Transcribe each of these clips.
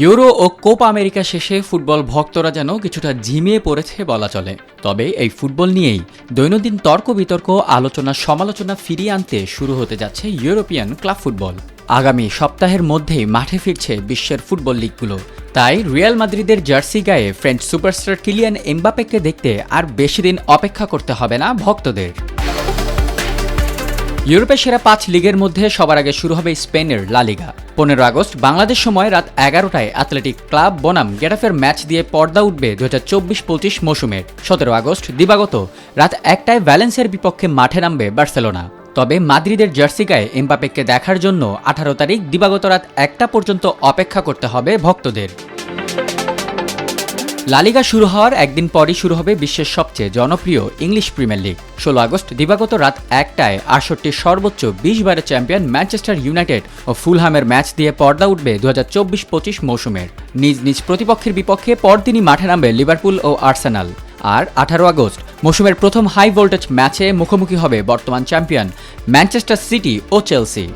Euro ও Copa America শেষে football ভক্তরা যেন কিছুটা ঝিমিয়ে পড়েছে বলা চলে। তবে এই ফুটবল নিয়েই দৈনন্দিন তর্ক বিতর্ক আলোচনা, সমালোচনা ফিরিয়ে আনতে শুরু হতে যাচ্ছে ইউরোপিয়ান ক্লাব ফুটবল। আগামী সপ্তাহের মধ্যেই মাঠে ফিরছে বিশ্বের ফুটবল লিগগুলো। তাই রিয়াল মাদ্রিদের জার্সি গায়ে ফ্রেঞ্চ সুপারস্টার কিলিয়ান এমবাপেকে দেখতে আর বেশি দিন অপেক্ষা করতে হবে না ভক্তদের। ইউরোপের সেরা পাঁচ লিগের মধ্যে সবার আগে শুরু হবে স্পেনের লা লিগা। পনেরো আগস্ট, বাংলাদেশ সময় রাত এগারোটায় অ্যাথলেটিক ক্লাব বনাম গেটাফের ম্যাচ দিয়ে পর্দা উঠবে দু হাজার চব্বিশ পঁচিশ মৌসুমের। সতেরো আগস্ট, দিবাগত রাত একটায় ভ্যালেন্সের বিপক্ষে মাঠে নামবে বার্সেলোনা। তবে মাদ্রিদের জার্সি গায়ে এমবাপেককে দেখার জন্য আঠারো তারিখ, দিবাগত রাত একটা পর্যন্ত অপেক্ষা করতে হবে ভক্তদের। লালিগা শুরু হওয়ার একদিন পরই শুরু হবে বিশ্বের সবচেয়ে জনপ্রিয় ইংলিশ প্রিমিয়ার লিগ। ষোলো আগস্ট দিবাগত রাত একটায় আটষট্টির সর্বোচ্চ বিশ বারের চ্যাম্পিয়ন ম্যানচেস্টার ইউনাইটেড ও ফুলহামের ম্যাচ দিয়ে পর্দা উঠবে দু হাজার চব্বিশ পঁচিশ মৌসুমের। নিজ নিজ প্রতিপক্ষের বিপক্ষে পরদিনই মাঠে নামবে লিভারপুল ও আর্সেনাল। আর আঠারো আগস্ট মৌসুমের প্রথম হাই ভোল্টেজ ম্যাচে মুখোমুখি হবে বর্তমান champion Manchester City O Chelsea.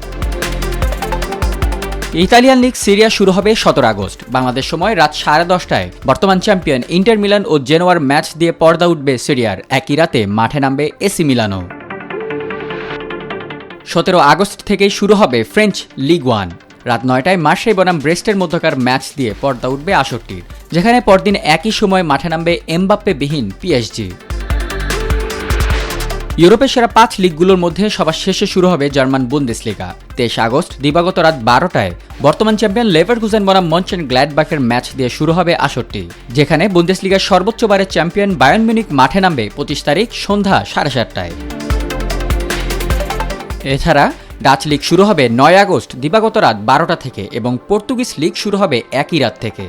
Italian league Serie A শুরু হবে সতেরো আগস্ট। বাংলাদেশ সময় রাত সাড়ে দশটায়। বর্তমান চ্যাম্পিয়ন ইন্টার মিলান ও জেনোয়ার ম্যাচ দিয়ে পর্দা উঠবে সিরিয়ার। একই রাতে মাঠে নামবে এসি মিলানো সতেরো আগস্ট থেকেই শুরু হবে ফ্রেঞ্চ লিগ ওয়ান। রাত নয়টায় মার্শে বনাম ব্রেস্টের মধ্যকার ম্যাচ দিয়ে পর্দা উঠবে আসরটির যেখানে পরদিন একই সময় মাঠে নামবে এমবাপ্পে বিহীন পিএসজি। ইউরোপের সেরা পাঁচ লিগগুলোর মধ্যে সবার শেষে শুরু হবে জার্মান বুন্দেসলিগা। তেইশ আগস্ট, দিবাগত রাত বারোটায় বর্তমান চ্যাম্পিয়ন লেভারকুজেন বনাম মঞ্চেন গ্ল্যাডবাকের ম্যাচ দিয়ে শুরু হবে আসরটি যেখানে বুন্দেসলিগার সর্বোচ্চ বারের চ্যাম্পিয়ন বায়ান মিউনিক মাঠে নামবে পঁচিশ তারিখ সন্ধ্যা সাড়ে সাতটায়। এছাড়া ডাচ লিগ শুরু হবে নয় আগস্ট, দিবাগত রাত বারোটা থেকে এবং পর্তুগিজ লিগ শুরু হবে একই রাত থেকে।